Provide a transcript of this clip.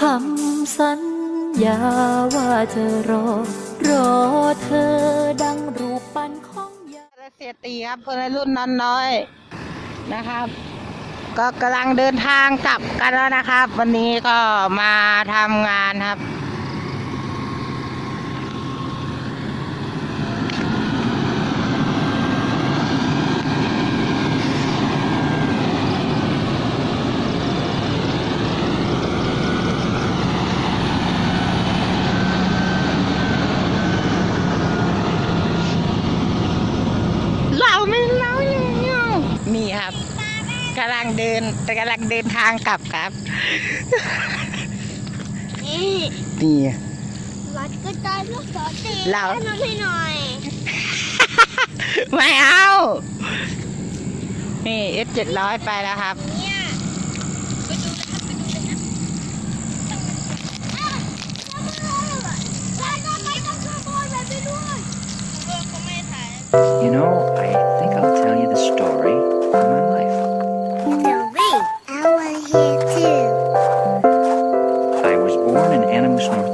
คำสัญญาว่าจะรอ รอเธอดังรูปปั้นของยาเสียตีครับคนรุ่นนอนน้อยนะครับ ก็กำลังเดินทางกลับกันแล้วนะครับ วันนี้ก็มาทำงานครับ ไม่เล่าอย่างเงี้ยนี่ครับกำลังเดินกำลังเดินทางกลับครับ นี่นี่รัดก็ได้ลูกศรตีเราให้น้องให้หน่อย ไม่เอา นี่เอสเจ็ดร้อยไปแล้วครับเนี่ was born in Animus, North